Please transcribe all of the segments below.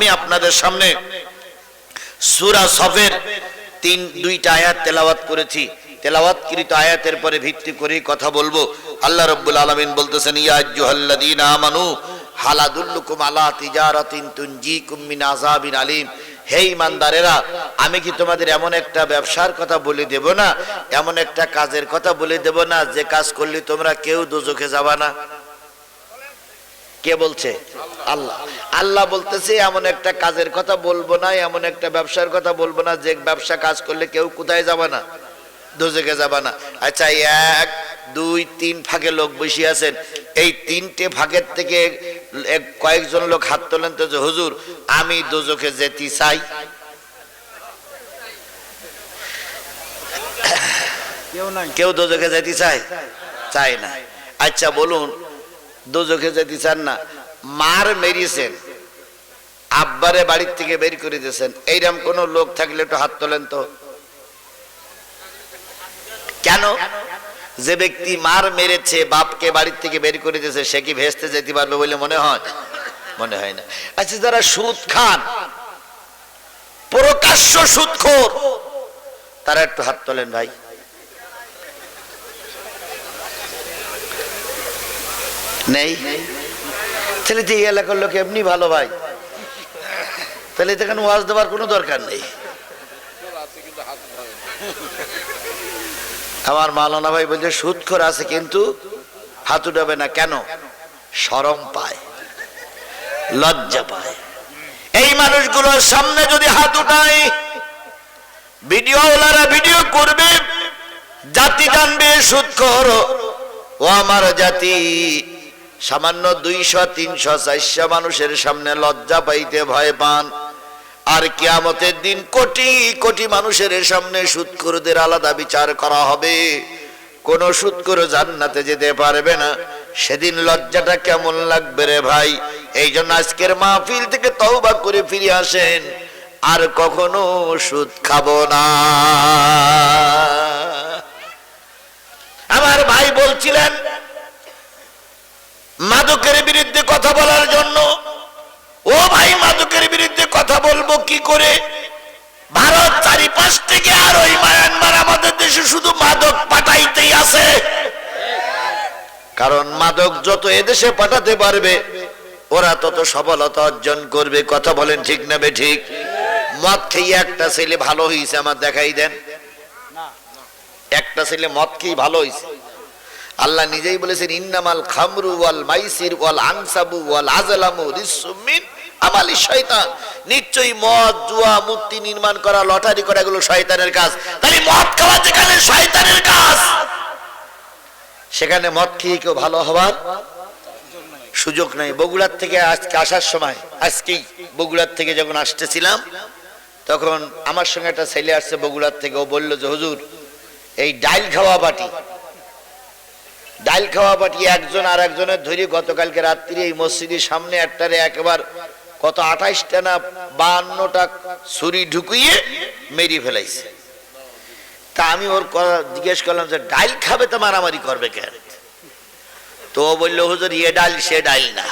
আমি আপনাদের সামনে সুরা সফের তিন, দুইটা আয়াত তেলাওয়াত করেছি। তেলাওয়াতকৃত আয়াতের পরে ভিত্তি করে কথা বলব। আল্লাহ রব্বুল আলামিন বলতেছেন, ইয়া আইয়ুহাল্লাযীনা আমানু হালাদুল্লুকুম আলা তিজারাতিন আলিম। হে ইমানদারেরা আমি কি তোমাদের এমন একটা ব্যবসার কথা বলে দেব না? এমন একটা কাজের কথা বলে দেব না? যে কাজ করলে তোমরা কেউ দোজখে যাবা না? কে বলছে? আল্লাহ। আল্লাহ বলতেছে এমন একটা কাজের কথা বলব না এমন একটা ব্যবসার কথা বলব না যে ব্যবসা কাজ করলে কেউ কোথায় যাবে না দোজকে যাবে না। আচ্ছা এক দুই তিন ভাগে লোক বসে আছেন। এই তিনটে ভাগের থেকে কয়েকজন লোক হাত তোলেন তো যে হুজুর আমি দোজকে যেতে চাই। কেউ দোজকে যেতে চায়? চায় না। আচ্ছা বলুন দোজকে যেতে চান না, মার মেরিয়েছেন আব্বারে বাড়ির থেকে বের করে দিয়েছেন। এইরকম কোন লোক থাকলে একটু হাত তোলেন তো। কেন? যে ব্যক্তি মার মেরেছে, বাপকে বাড়ির থেকে বের করে দিয়েছে, সে কি ভেস্তে যেতে পারবে বলে মনে হয়? মনে হয় না। আচ্ছা যারা সুদ খান, প্রকাশ্য সুদখোর, তারা একটু হাত তোলেন ভাই। নেই? তাহলে তো এই এলাকার লোক এমনি ভালো ভাই। তাহলে এখানে ওয়াজ দেওয়ার কোনো দরকার নেই। আমার মালানা ভাই বলছে, সুৎখর আছে কিন্তু হাত উঠাবে না। কেন? সরম পায়, লজ্জা পায়। এই মানুষগুলোর সামনে যদি হাত উঠাই, ভিডিওওয়ালারা ভিডিও করবে, জাতি জানবে সুৎখর। ও আমার জাতি। সামান্য দুইশো, তিনশো, চারশো মানুষের সামনে লজ্জা পাইতে ভয় পান। আর কিয়ামতের দিন কোটি কোটি মানুষের সামনে সুৎখুরদের আলাদা বিচার করা হবে। কোন সুৎখুর জান্নাতে যেতে পারবে না। সেদিন লজ্জাটা কেমন লাগবে রে ভাই? এই জন্য আজকের মাহফিল থেকে তওবা করে ফিরে আসেন। আর কখনো সুদ খাব না আমার ভাই বলছিলেন মাদকের বিরুদ্ধে কথা বলার জন্য। ও ভাই মাদকের বিরুদ্ধে কথা বলব কি করে? ভারত চারিপাশ থেকে আর ওই মায়ানমার আমাদের দেশে শুধু মাদক পাঠাইতেই আছে। কারণ মাদক যত এদেশে পাঠাতে পারবে, ওরা তত সফলতা অর্জন করবে। কথা বলেন ঠিক না ঠিক? মদ খেয়ে একটা ছেলে ভালো হয়েছে আমার দেখাই দেন। একটা ছেলে মদ খেয়ে ভালো হয়েছে আল্লাহ নিজেই বলেছেন, ইন্নামাল খামরু ওয়াল মাইসির ওয়াল আনসাবু ওয়াল আজলামু রিসুমিন আমালি শয়তান। নিশ্চয়ই মদ, জুয়া, মূর্তি নির্মাণ করা, লটারি করা, এগুলো শয়তানের কাজ। তাহলে মদ খাওয়া যেখানে, শয়তানের কাজ। সেখানে মদ খেয়ে কেউ ভালো হবার সুযোগ নাই। বগুড়ার থেকে আজকে আসার সময়, আজকেই বগুড়ার থেকে যখন আসতেছিলাম, তখন আমার সঙ্গে একটা ছেলে আসছে বগুড়ার থেকে। ও বলল যে, হুজুর, এই ডাইল খাওয়া বাটি ডাইল খাওয়া বাটি একজন আর একজনের ধরে গতকালকে রাত্রি এই মসজিদের সামনে একটারে একবার কত আঠাইশটা না বান্নটা ছুরি ঢুকিয়ে মেরি ফেলাইছে। তা আমি ওর জিজ্ঞেস করলাম যে ডাইল খাবে তো মারামারি করবে কেন তো ও বলল, হুজুর ইয়ে ডাইল সে ডাইল না।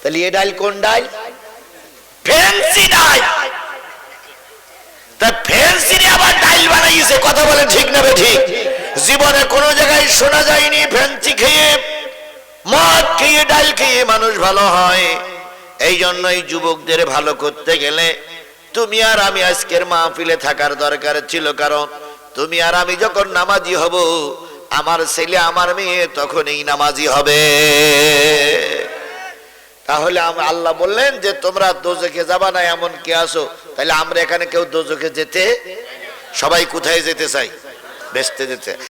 তাহলে এ ডাইল কোন ডাইল ফ্যান্সি ডাইল তা ফ্যান্সি আবার ডাইল বানাইছে কথা বলে ঠিক না বে ঠিক জীবনে কোনো জায়গায় শোনা যায়নি ফ্যান্সি খেয়ে, মদ খেয়ে, ডাল খেয়ে মানুষ ভালো হয়। এই জন্যই যুবকদের ভালো করতে গেলে তুমি আর আমি আজকের মাহফিলে থাকার দরকার ছিল, কারণ তুমি আর আমি যখন নামাজি হব, আমার ছেলে, আমার মেয়ে তখনই নামাজি হবে। তাহলে আল্লাহ বললেন যে, তোমরা দোজখে যাবা না এমন কে আসো। তাহলে আমরা এখানে কেউ দোজখে যেতে, সবাই কোথায় যেতে চাই? বেসতে যেতে।